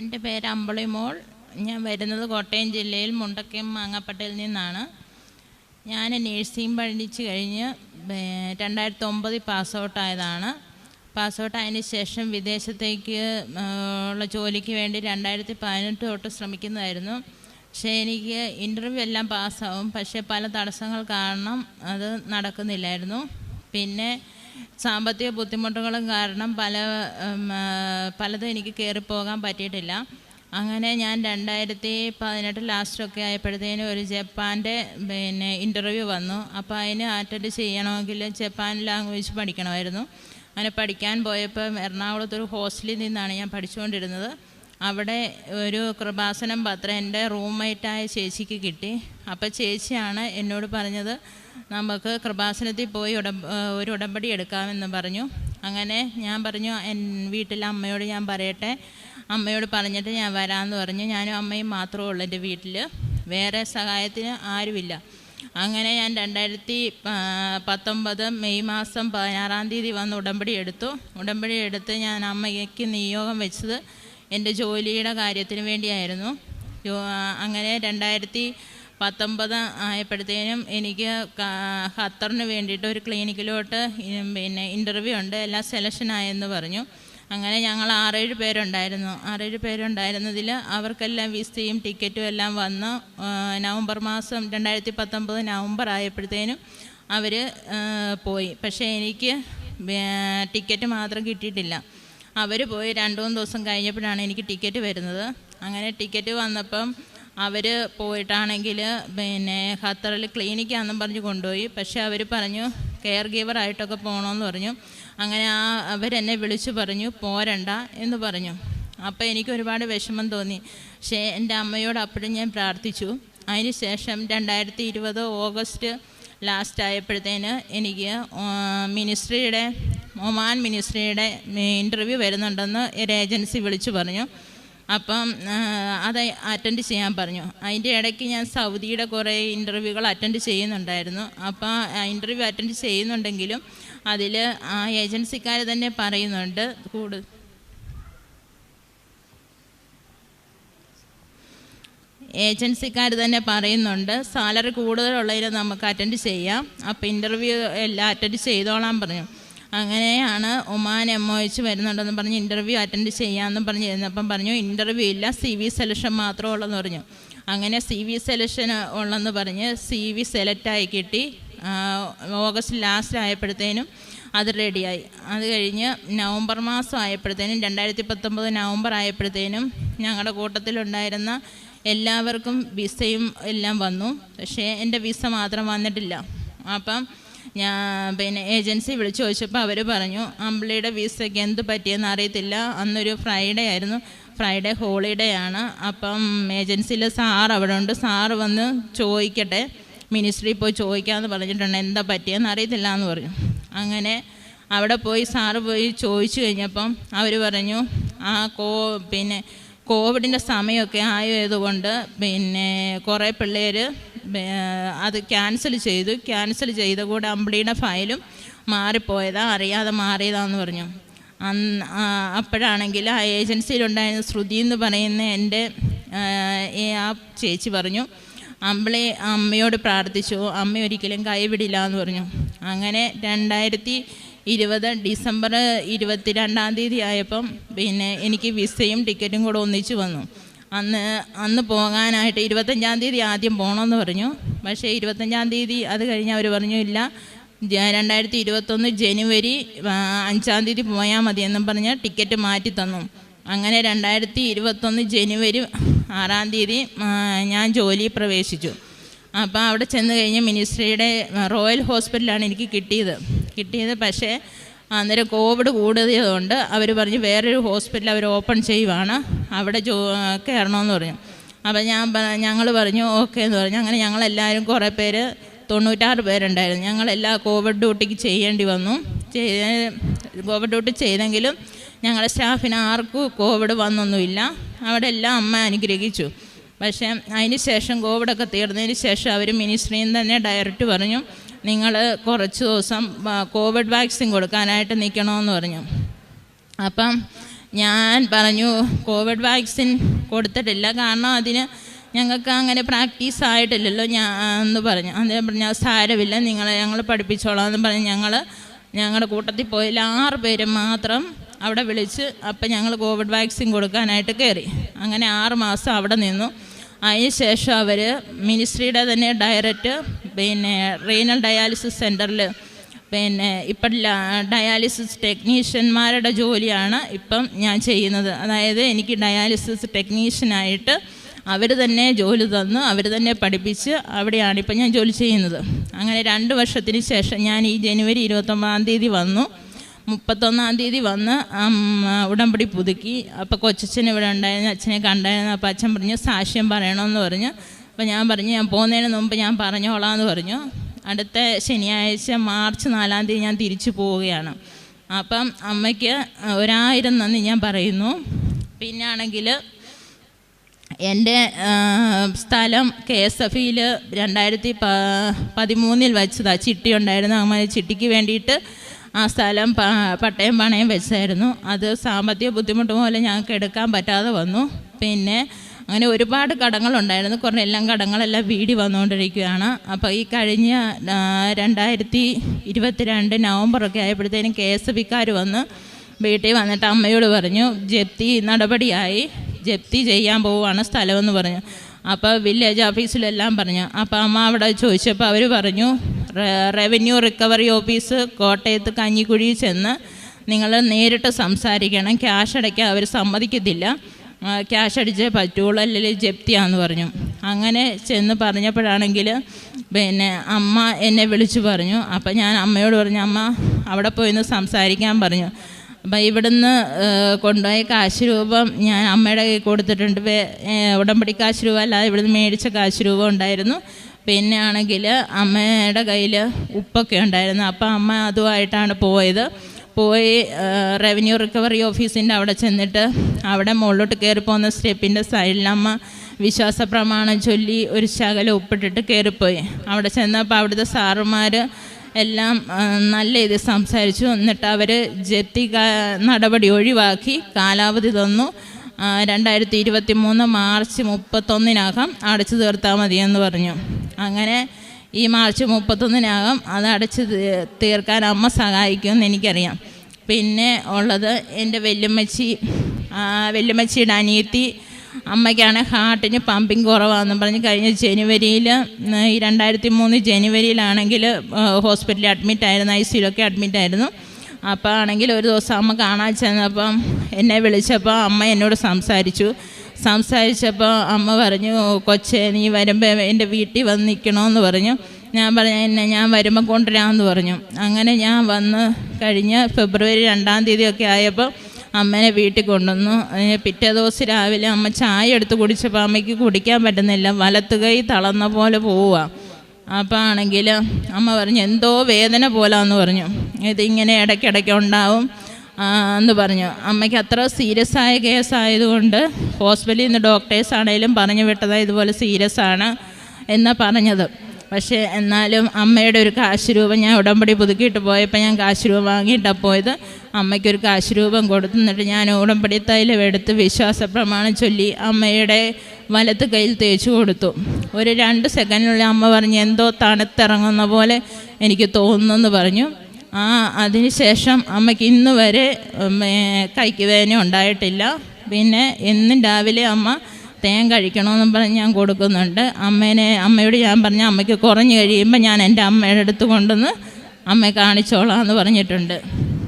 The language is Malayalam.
എന്റെ പേര് അമ്പളിമോൾ. ഞാൻ വരുന്നത് കോട്ടയം ജില്ലയിൽ മുണ്ടക്കയം മാങ്ങാപ്പട്ടയിൽ നിന്നാണ്. ഞാൻ നേഴ്സിംഗ് പഠിച്ച് കഴിഞ്ഞ് രണ്ടായിരത്തി ഒമ്പതിൽ പാസ് ഔട്ടായതാണ് പാസ് ഔട്ട് ശേഷം വിദേശത്തേക്ക് ഉള്ള ജോലിക്ക് വേണ്ടി രണ്ടായിരത്തി പതിനെട്ട് തൊട്ട് ശ്രമിക്കുന്നതായിരുന്നു. പക്ഷേ എനിക്ക് ഇന്റർവ്യൂ എല്ലാം പാസ്സാവും. പക്ഷേ പല തടസ്സങ്ങൾ കാരണം അത് നടക്കുന്നില്ലായിരുന്നു. പിന്നെ സാമ്പത്തിക ബുദ്ധിമുട്ടുകളും കാരണം പല പലതും എനിക്ക് കയറിപ്പോകാൻ പറ്റിയിട്ടില്ല. അങ്ങനെ ഞാൻ രണ്ടായിരത്തി പതിനെട്ട് ലാസ്റ്റൊക്കെ ആയപ്പോഴത്തേനും ഒരു ജപ്പാന്റെ പിന്നെ ഇന്റർവ്യൂ വന്നു. അപ്പോൾ അതിന് അറ്റൻഡ് ചെയ്യണമെങ്കിൽ ജപ്പാൻ ലാംഗ്വേജ് പഠിക്കണമായിരുന്നു. അങ്ങനെ പഠിക്കാൻ പോയപ്പോൾ എറണാകുളത്തൊരു ഹോസ്റ്റലിൽ നിന്നാണ് ഞാൻ പഠിച്ചുകൊണ്ടിരുന്നത്. അവിടെ ഒരു കൃപാസനം പത്രം എന്റെ റൂംമേറ്റായ ചേച്ചിക്ക് കിട്ടി. അപ്പോൾ ചേച്ചിയാണ് എന്നോട് പറഞ്ഞത് നമുക്ക് കൃപാസനത്തിൽ പോയി ഉടമ്പ ഒരു ഉടമ്പടി എടുക്കാമെന്ന് പറഞ്ഞു. അങ്ങനെ ഞാൻ പറഞ്ഞു എൻ വീട്ടിലെ അമ്മയോട് ഞാൻ പറയട്ടെ. അമ്മയോട് പറഞ്ഞിട്ട് ഞാൻ വരാമെന്ന് പറഞ്ഞു. ഞാനും അമ്മയും മാത്രമേ ഉള്ളൂ എന്റെ വീട്ടിൽ വേറെ സഹായത്തിന് ആരുമില്ല. അങ്ങനെ ഞാൻ രണ്ടായിരത്തി പത്തൊമ്പത് മെയ് മാസം പതിനാറാം തീയതി വന്ന് ഉടമ്പടി എടുത്തു. ഉടമ്പടി എടുത്ത് ഞാൻ അമ്മയ്ക്ക് നിയോഗം വെച്ചത് എന്റെ ജോലിയുടെ കാര്യത്തിന് വേണ്ടിയായിരുന്നു. അങ്ങനെ രണ്ടായിരത്തി പത്തൊമ്പത് ആയപ്പോഴത്തേനും എനിക്ക് ഖത്തറിന് വേണ്ടിയിട്ട് ഒരു ക്ലിനിക്കിലോട്ട് പിന്നെ ഇന്റർവ്യൂ ഉണ്ട്. എല്ലാം സെലക്ഷൻ ആയെന്ന് പറഞ്ഞു. അങ്ങനെ ഞങ്ങൾ ആറേഴ് പേരുണ്ടായിരുന്നു. ആറേഴ് പേരുണ്ടായിരുന്നതിൽ അവർക്കെല്ലാം വിസയും ടിക്കറ്റും എല്ലാം വന്ന്. നവംബർ മാസം രണ്ടായിരത്തി പത്തൊമ്പത് നവംബർ ആയപ്പോഴത്തേനും അവർ പോയി. പക്ഷേ എനിക്ക് ടിക്കറ്റ് മാത്രം കിട്ടിയിട്ടില്ല. അവർ പോയി രണ്ട് മൂന്ന് ദിവസം കഴിഞ്ഞപ്പോഴാണ് എനിക്ക് ടിക്കറ്റ് വരുന്നത്. അങ്ങനെ ടിക്കറ്റ് വന്നപ്പം അവർ പോയിട്ടാണെങ്കിൽ പിന്നെ ഖത്തറിൽ ക്ലിനിക്കാണെന്നും പറഞ്ഞ് കൊണ്ടുപോയി. പക്ഷേ അവർ പറഞ്ഞു കെയർ ഗീവറായിട്ടൊക്കെ പോകണമെന്ന് പറഞ്ഞു. അങ്ങനെ ആ അവരെന്നെ വിളിച്ചു പറഞ്ഞു പോരണ്ട എന്ന് പറഞ്ഞു. അപ്പോൾ എനിക്ക് ഒരുപാട് വിഷമം തോന്നി. പക്ഷേ എന്റെ അമ്മയോട് അപ്പോഴും ഞാൻ പ്രാർത്ഥിച്ചു. അതിന് ശേഷം രണ്ടായിരത്തി ഇരുപത് ഓഗസ്റ്റ് ലാസ്റ്റ് ആയപ്പോഴത്തേന് എനിക്ക് മിനിസ്ട്രിയുടെ ഒമാൻ മിനിസ്ട്രിയുടെ ഇന്റർവ്യൂ വരുന്നുണ്ടെന്ന് ഒരു ഏജൻസി വിളിച്ചു പറഞ്ഞു. അപ്പം അത് അറ്റൻഡ് ചെയ്യാൻ പറഞ്ഞു. അതിന്റെ ഇടയ്ക്ക് ഞാൻ സൗദിയുടെ കുറേ ഇന്റർവ്യൂകൾ അറ്റൻഡ് ചെയ്യുന്നുണ്ടായിരുന്നു. അപ്പോൾ ആ ഇന്റർവ്യൂ അറ്റൻഡ് ചെയ്യുന്നുണ്ടെങ്കിലും അതിൽ ആ ഏജൻസിക്കാർ തന്നെ പറയുന്നുണ്ട് കൂടുതൽ ഏജൻസിക്കാർ തന്നെ പറയുന്നുണ്ട് സാലറി കൂടുതലുള്ളതിൽ നമുക്ക് അറ്റൻഡ് ചെയ്യാം. അപ്പോൾ ഇന്റർവ്യൂ എല്ലാം അറ്റൻഡ് ചെയ്തോളാൻ പറഞ്ഞു. അങ്ങനെയാണ് ഒമാൻ എം ഒ എച്ച് വരുന്നുണ്ടെന്ന് പറഞ്ഞ് ഇന്റർവ്യൂ അറ്റൻഡ് ചെയ്യാമെന്നും പറഞ്ഞ് ഇരുന്നപ്പം പറഞ്ഞു ഇന്റർവ്യൂ ഇല്ല സി വി സെലക്ഷൻ മാത്രമേ ഉള്ളെന്ന് പറഞ്ഞു. അങ്ങനെ സി വി സെലക്ഷൻ ഉള്ളെന്ന് പറഞ്ഞ് സി വി സെലക്റ്റായി കിട്ടി. ഓഗസ്റ്റ് ലാസ്റ്റ് ആയപ്പോഴത്തേനും അത് റെഡിയായി അത് കഴിഞ്ഞ് നവംബർ മാസം ആയപ്പോഴത്തേനും രണ്ടായിരത്തി പത്തൊമ്പത് നവംബർ ആയപ്പോഴത്തേനും ഞങ്ങളുടെ കൂട്ടത്തിലുണ്ടായിരുന്ന എല്ലാവർക്കും വിസയും എല്ലാം വന്നു. പക്ഷേ എന്റെ വിസ മാത്രം വന്നിട്ടില്ല. അപ്പം ഞാൻ പിന്നെ ഏജൻസി വിളിച്ച് ചോദിച്ചപ്പോൾ അവർ പറഞ്ഞു അമ്പിളിയുടെ വിസയ്ക്ക് എന്ത് പറ്റിയെന്ന് അറിയത്തില്ല. അന്നൊരു ഫ്രൈഡേ ആയിരുന്നു. ഫ്രൈഡേ ഹോളിഡേ ആണ്. അപ്പം ഏജൻസിയിൽ സാർ അവിടെ ഉണ്ട്. സാറ് വന്ന് ചോദിക്കട്ടെ. മിനിസ്ട്രി പോയി ചോദിക്കാമെന്ന് പറഞ്ഞിട്ടുണ്ട്. എന്താ പറ്റിയെന്ന് അറിയത്തില്ല എന്ന് പറഞ്ഞു. അങ്ങനെ അവിടെ പോയി സാറ് പോയി ചോദിച്ചു കഴിഞ്ഞപ്പം അവർ പറഞ്ഞു ആ കോ പിന്നെ കോവിഡിന്റെ സമയമൊക്കെ ആയതുകൊണ്ട് പിന്നെ കുറേ പിള്ളേർ അത് ക്യാൻസൽ ചെയ്തു. ക്യാൻസൽ ചെയ്ത കൂടെ അമ്പിളിയുടെ ഫയലും മാറിപ്പോയതാ. അറിയാതെ മാറിയതാന്ന് പറഞ്ഞു. അന്ന് അപ്പോഴാണെങ്കിൽ ആ ഏജൻസിയിലുണ്ടായിരുന്ന ശ്രുതി എന്ന് പറയുന്ന എന്റെ ആ ചേച്ചി പറഞ്ഞു അമ്പിളി അമ്മയോട് പ്രാർത്ഥിച്ചു. അമ്മ ഒരിക്കലും കൈവിടില്ല എന്ന് പറഞ്ഞു. അങ്ങനെ രണ്ടായിരത്തി ഇരുപത് ഡിസംബർ ഇരുപത്തി രണ്ടാം തീയതി ആയപ്പം പിന്നെ എനിക്ക് വിസയും ടിക്കറ്റും കൂടെ ഒന്നിച്ചു വന്നു. അന്ന് അന്ന് പോകാനായിട്ട് ഇരുപത്തഞ്ചാം തീയതി ആദ്യം പോകണമെന്ന് പറഞ്ഞു. പക്ഷേ ഇരുപത്തഞ്ചാം തീയതി അത് കഴിഞ്ഞ് അവർ പറഞ്ഞു ഇല്ല രണ്ടായിരത്തി ഇരുപത്തൊന്ന് ജനുവരി അഞ്ചാം തീയതി പോയാൽ മതിയെന്നും പറഞ്ഞ് ടിക്കറ്റ് മാറ്റി തന്നു. അങ്ങനെ രണ്ടായിരത്തി ഇരുപത്തൊന്ന് ജനുവരി ആറാം തീയതി ഞാൻ ജോലി പ്രവേശിച്ചു. അപ്പോൾ അവിടെ ചെന്ന് കഴിഞ്ഞ് മിനിസ്ട്രിയുടെ റോയൽ ഹോസ്പിറ്റലാണ് എനിക്ക് കിട്ടിയത്. കിട്ടിയത് പക്ഷേ അന്നേരം കോവിഡ് കൂടിയതുകൊണ്ട് അവർ പറഞ്ഞു വേറൊരു ഹോസ്പിറ്റൽ അവർ ഓപ്പൺ ചെയ്യുവാണ്. അവിടെ ജോ കയറണമെന്ന് പറഞ്ഞു. അപ്പം ഞാൻ ഞങ്ങൾ പറഞ്ഞു ഓക്കെ എന്ന് പറഞ്ഞു. അങ്ങനെ ഞങ്ങളെല്ലാവരും കുറേ പേര് തൊണ്ണൂറ്റാറ് പേരുണ്ടായിരുന്നു. ഞങ്ങളെല്ലാം കോവിഡ് ഡ്യൂട്ടിക്ക് ചെയ്യേണ്ടി വന്നു. കോവിഡ് ഡ്യൂട്ടി ചെയ്തെങ്കിലും ഞങ്ങളുടെ സ്റ്റാഫിന് ആർക്കും കോവിഡ് വന്നൊന്നുമില്ല. അവിടെ എല്ലാം അമ്മ അനുഗ്രഹിച്ചു. പക്ഷേ അതിന് ശേഷം കോവിഡൊക്കെ തീർന്നതിന് ശേഷം അവർ മിനിസ്ട്രിയിൽ നിന്ന് തന്നെ ഡയറക്റ്റ് പറഞ്ഞു നിങ്ങൾ കുറച്ച് ദിവസം കോവിഡ് വാക്സിൻ കൊടുക്കാനായിട്ട് നിൽക്കണമെന്ന് പറഞ്ഞു. അപ്പം ഞാൻ പറഞ്ഞു കോവിഡ് വാക്സിൻ കൊടുത്തിട്ടില്ല. കാരണം അതിന് ഞങ്ങൾക്ക് അങ്ങനെ പ്രാക്ടീസ് ആയിട്ടില്ലല്ലോ ഞാൻ എന്ന് പറഞ്ഞു. അദ്ദേഹം പറഞ്ഞു സാരമില്ല. നിങ്ങളെ ഞങ്ങൾ പഠിപ്പിച്ചോളാം എന്ന് പറഞ്ഞ് ഞങ്ങൾ ഞങ്ങളുടെ കൂട്ടത്തിൽ പോയില്ല ആറ് പേര് മാത്രം അവിടെ വിളിച്ച് അപ്പം ഞങ്ങൾ കോവിഡ് വാക്സിൻ കൊടുക്കാനായിട്ട് കയറി. അങ്ങനെ ആറ് മാസം അവിടെ നിന്നു. അതിന് ശേഷം അവർ മിനിസ്ട്രിയുടെ തന്നെ ഡയറക്റ്റ് പിന്നെ റീനൽ ഡയാലിസിസ് സെന്ററിൽ പിന്നെ ഇപ്പം ഡയാലിസിസ് ടെക്നീഷ്യന്മാരുടെ ജോലിയാണ് ഇപ്പം ഞാൻ ചെയ്യുന്നത്. അതായത് എനിക്ക് ഡയാലിസിസ് ടെക്നീഷ്യനായിട്ട് അവർ തന്നെ ജോലി തന്നു അവർ തന്നെ പഠിപ്പിച്ച് അവിടെയാണ് ഇപ്പം ഞാൻ ജോലി ചെയ്യുന്നത്. അങ്ങനെ രണ്ട് വർഷത്തിന് ശേഷം ഞാൻ ഈ ജനുവരി ഇരുപത്തൊമ്പതാം തീയതി വന്നു. മുപ്പത്തൊന്നാം തീയതി വന്ന് ഉടമ്പടി പുതുക്കി. അപ്പോൾ കൊച്ചച്ഛൻ ഇവിടെ ഉണ്ടായിരുന്നു അച്ഛനെ കണ്ടായിരുന്നു. അപ്പോൾ അച്ഛൻ പറഞ്ഞു സാക്ഷ്യം പറയണമെന്ന് പറഞ്ഞു. അപ്പോൾ ഞാൻ പറഞ്ഞു ഞാൻ പോകുന്നതിന് മുമ്പ് ഞാൻ പറഞ്ഞോളാം എന്ന് പറഞ്ഞു. അടുത്ത ശനിയാഴ്ച മാർച്ച് നാലാം തീയതി ഞാൻ തിരിച്ചു പോവുകയാണ്. അപ്പം അമ്മയ്ക്ക് ഒരായിരം നന്ദി ഞാൻ പറയുന്നു. പിന്നാണെങ്കിൽ എന്റെ സ്ഥലം കെ എസ് എഫ് ഇയിൽ രണ്ടായിരത്തി പ പതിമൂന്നിൽ വെച്ചതാണ് ചിട്ടി ഉണ്ടായിരുന്നു. ചിട്ടിക്ക് വേണ്ടിയിട്ട് ആ സ്ഥലം പട്ടയം പണയം വെച്ചായിരുന്നു. അത് സാമ്പത്തിക ബുദ്ധിമുട്ട് മൂലം ഞങ്ങൾക്ക് എടുക്കാൻ പറ്റാതെ വന്നു. പിന്നെ അങ്ങനെ ഒരുപാട് കടങ്ങളുണ്ടായിരുന്നു. കുറേ എല്ലാം കടങ്ങളെല്ലാം വീടി വന്നുകൊണ്ടിരിക്കുകയാണ്. അപ്പോൾ ഈ കഴിഞ്ഞ രണ്ടായിരത്തി ഇരുപത്തിരണ്ട് നവംബറൊക്കെ ആയപ്പോഴത്തേനും കെ എസ് ബിക്കാർ വന്ന് വീട്ടിൽ വന്നിട്ട് അമ്മയോട് പറഞ്ഞു ജപ്തി നടപടിയായി. ജപ്തി ചെയ്യാൻ പോവുകയാണ് സ്ഥലമെന്ന് പറഞ്ഞു. അപ്പോൾ വില്ലേജ് ഓഫീസിലെല്ലാം പറഞ്ഞു. അപ്പോൾ അമ്മ അവിടെ ചോദിച്ചപ്പോൾ അവർ പറഞ്ഞു "റെ- റവന്യൂ റിക്കവറി ഓഫീസ് കോട്ടയത്ത് കഞ്ഞിക്കുഴി ചെന്ന് നിങ്ങൾ നേരിട്ട് സംസാരിക്കണം. ക്യാഷ് അടയ്ക്കാൻ അവർ സമ്മതിക്കത്തില്ല. ക്യാഷ് അടിച്ചേ പറ്റുള്ളൂ. അല്ലെങ്കിൽ ജപ്തിയാന്ന് പറഞ്ഞു. അങ്ങനെ ചെന്ന് പറഞ്ഞപ്പോഴാണെങ്കിൽ പിന്നെ അമ്മ എന്നെ വിളിച്ചു പറഞ്ഞു. അപ്പം ഞാൻ അമ്മയോട് പറഞ്ഞു അമ്മ അവിടെ പോയി ഒന്ന് സംസാരിക്കാൻ പറഞ്ഞു. അപ്പം ഇവിടുന്ന് കൊണ്ടുപോയ കാശ് രൂപം ഞാൻ അമ്മയുടെ കൈ കൊടുത്തിട്ടുണ്ട്. ഉടമ്പടി കാശ് രൂപ അല്ലാതെ ഇവിടുന്ന് മേടിച്ച കാശ് രൂപം ഉണ്ടായിരുന്നു. പിന്നെ ആണെങ്കിൽ അമ്മയുടെ കയ്യിൽ ഉപ്പൊക്കെ ഉണ്ടായിരുന്നു. അപ്പം അമ്മ അതുമായിട്ടാണ് പോയത്. പോയി റവന്യൂ റിക്കവറി ഓഫീസിന്റെ അവിടെ ചെന്നിട്ട് അവിടെ മുകളിലോട്ട് കയറി പോകുന്ന സ്റ്റെപ്പിന്റെ സൈഡിൽ അമ്മ വിശ്വാസ പ്രമാണം ചൊല്ലി ഒരു ശകലം ഉപ്പിട്ടിട്ട് കയറിപ്പോയി. അവിടെ ചെന്നപ്പോൾ അവിടുത്തെ സാറുമാർ എല്ലാം നല്ല ഇത് സംസാരിച്ചു. എന്നിട്ട് അവർ ജപ്തി നടപടി ഒഴിവാക്കി കാലാവധി തന്നു. രണ്ടായിരത്തി ഇരുപത്തി മൂന്ന് മാർച്ച് മുപ്പത്തൊന്നിനകം അടച്ചു തീർത്താൽ മതിയെന്ന് പറഞ്ഞു. അങ്ങനെ ഈ മാർച്ച് മുപ്പത്തൊന്നിനകം അത് അടച്ചു തീർക്കാൻ അമ്മ സഹായിക്കുമെന്ന് എനിക്കറിയാം. പിന്നെ ഉള്ളത് എന്റെ വെല്ലുമ്മച്ചി വെല്ലുമ്മച്ചിയുടെ അനിയത്തി അമ്മയ്ക്കാണ് ഹാർട്ടിന് പമ്പിങ് കുറവാണെന്ന് പറഞ്ഞ് കഴിഞ്ഞ ജനുവരിയിൽ ഈ രണ്ടായിരത്തി മൂന്ന് ജനുവരിയിലാണെങ്കിൽ ഹോസ്പിറ്റലിൽ അഡ്മിറ്റ് ആയിരുന്നു ഐ സിയിലൊക്കെ അഡ്മിറ്റ് അപ്പോൾ ആണെങ്കിൽ ഒരു ദിവസം അമ്മ കാണാൻ ചെന്നപ്പം എന്നെ വിളിച്ചപ്പോൾ അമ്മ എന്നോട് സംസാരിച്ചു. സംസാരിച്ചപ്പോൾ അമ്മ പറഞ്ഞു കൊച്ചെ നീ വരുമ്പോൾ എന്റെ വീട്ടിൽ വന്ന് നിൽക്കണമെന്ന് പറഞ്ഞു. ഞാൻ പറഞ്ഞു എന്നെ ഞാൻ വരുമ്പോൾ കൊണ്ടുവരാമെന്ന് പറഞ്ഞു. അങ്ങനെ ഞാൻ വന്ന് കഴിഞ്ഞ് ഫെബ്രുവരി രണ്ടാം തീയതിയൊക്കെ ആയപ്പോൾ അമ്മേനെ വീട്ടിൽ കൊണ്ടുവന്നു. പിറ്റേ ദിവസം രാവിലെ അമ്മ ചായ എടുത്ത് കുടിച്ചപ്പോൾ അമ്മയ്ക്ക് കുടിക്കാൻ പറ്റുന്നില്ല. വലത്തുകൈ തളർന്ന പോലെ പോവുക അപ്പോൾ ആണെങ്കിൽ അമ്മ പറഞ്ഞു എന്തോ വേദന പോലാന്ന് പറഞ്ഞു. ഇതിങ്ങനെ ഇടയ്ക്കിടയ്ക്ക് ഉണ്ടാവും. എന്ന് പറഞ്ഞു. അമ്മയ്ക്ക് അത്ര സീരിയസ് ആയ കേസ് ആയതുകൊണ്ട് ഹോസ്പിറ്റലിൽ നിന്ന് ഡോക്ടേഴ്സ് ആണെങ്കിലും പറഞ്ഞു വിട്ടത് ഇതുപോലെ സീരിയസ് ആണ് എന്നാണ് പറഞ്ഞത്. പക്ഷേ എന്നാലും അമ്മയുടെ ഒരു കാശ് രൂപം ഞാൻ ഉടമ്പടി പുതുക്കിയിട്ട് പോയപ്പോൾ ഞാൻ കാശ് രൂപം വാങ്ങിയിട്ടാണ് പോയത്. അമ്മയ്ക്കൊരു കാശ് രൂപം കൊടുത്തു. എന്നിട്ട് ഞാൻ ഉടമ്പടി തൈലം എടുത്ത് വിശ്വാസ പ്രമാണം ചൊല്ലി അമ്മയുടെ വലത്ത് കയ്യിൽ തേച്ചു കൊടുത്തു. ഒരു രണ്ട് സെക്കൻഡിനുള്ളിൽ അമ്മ പറഞ്ഞു എന്തോ തണുത്തിറങ്ങുന്ന പോലെ എനിക്ക് തോന്നുന്നു പറഞ്ഞു. ആ അതിനുശേഷം അമ്മയ്ക്ക് ഇന്ന് വരെ കൈക്ക് വേദന ഉണ്ടായിട്ടില്ല. പിന്നെ എന്നും രാവിലെ അമ്മ തേൻ കഴിക്കണമെന്നും പറഞ്ഞ് ഞാൻ കൊടുക്കുന്നുണ്ട്. അമ്മേനെ അമ്മയോട് ഞാൻ പറഞ്ഞ അമ്മയ്ക്ക് കുറഞ്ഞു കഴിയുമ്പോൾ ഞാൻ എന്റെ അമ്മയുടെ അടുത്ത് കൊണ്ടുവന്ന് അമ്മയെ കാണിച്ചോളാം എന്ന് പറഞ്ഞിട്ടുണ്ട്.